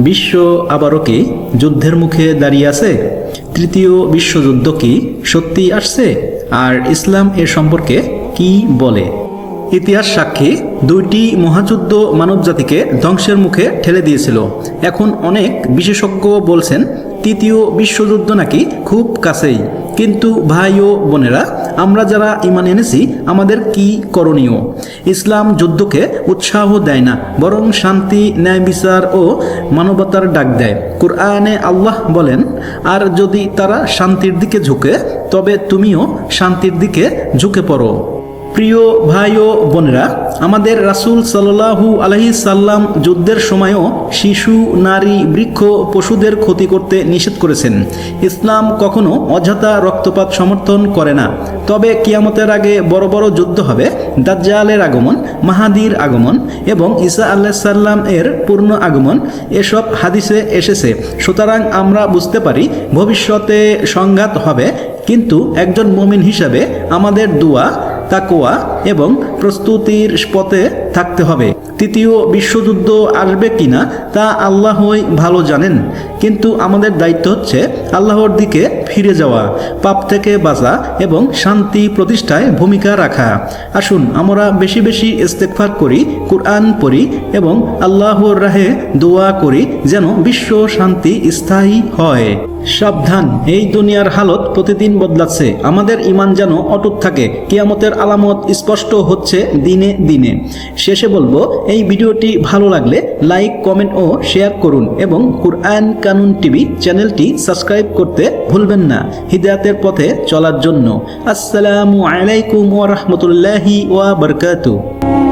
বিশ্ব আবারও কি যুদ্ধের মুখে দাঁড়িয়ে আছে? তৃতীয় বিশ্বযুদ্ধ কি সত্যি আসছে? আর ইসলাম এ সম্পর্কে কি বলে? ইতিহাস সাক্ষী, দুইটি মহাযুদ্ধ মানবজাতিকে ধ্বংসের মুখে ঠেলে দিয়েছিল। এখন অনেক বিশেষজ্ঞ বলছেন, তৃতীয় বিশ্বযুদ্ধ নাকি খুব কাছেই। কিন্তু ভাই ও বোনেরা আমরা যারা ইমান এনেছি, আমাদের কি করণীয়? ইসলাম যুদ্ধকে উৎসাহ দেয় না, বরং শান্তি, ন্যায় বিচার ও মানবতার ডাক দেয়। কোরআনে আল্লাহ বলেন, আর যদি তারা শান্তির দিকে ঝুঁকে, তবে তুমিও শান্তির দিকে ঝুঁকে পড়ো। প্রিয় ভাই ও বোনেরা, আমাদের রাসূল সাল্লাহু আলহি সাল্লাম যুদ্ধের সময়ও শিশু, নারী, বৃক্ষ, পশুদের ক্ষতি করতে নিষেধ করেছেন। ইসলাম কখনো অযথা রক্তপাত সমর্থন করে না। তবে কিয়ামতের আগে বড় বড় যুদ্ধ হবে, দাজ্জালের আগমন, মাহাদির আগমন এবং ঈসা আল্লাহ সাল্লাম এর পূর্ণ আগমন, এসব হাদিসে এসেছে। সুতরাং আমরা বুঝতে পারি, ভবিষ্যতে সংঘাত হবে, কিন্তু একজন মুমিন হিসাবে আমাদের দোয়া তাকোয়া এবং প্রস্তুতির পথে থাকতে হবে। তৃতীয়, বিশ্বযুদ্ধ আসবে কিনা তা আল্লাহই ভালো জানেন। কিন্তু আমাদের দায়িত্ব হচ্ছে আল্লাহর দিকে ফিরে যাওয়া, পাপ থেকে বাঁচা এবং শান্তি প্রতিষ্ঠায় ভূমিকা রাখা। আসুন, আমরা বেশি বেশি ইস্তেকফার করি, কোরআন পড়ি এবং আল্লাহর রাহে দোয়া করি যেন বিশ্ব শান্তি স্থায়ী হয়। সাবধান, এই দুনিয়ার হালত প্রতিদিন বদলাচ্ছে। আমাদের ইমান যেন অটুট থাকে। কিয়ামতের আলামত স্পষ্ট হচ্ছে দিনে দিনে। শেষে বলব, এই ভিডিওটি ভালো লাগলে লাইক, কমেন্ট ও শেয়ার করুন এবং কুরআন কানুন টিভি চ্যানেলটি সাবস্ক্রাইব করতে ভুলবেন না। হিদায়াতের পথে চলার জন্য। আসসালামু আলাইকুম ওয়া রাহমাতুল্লাহি ওয়া বারাকাতুহু।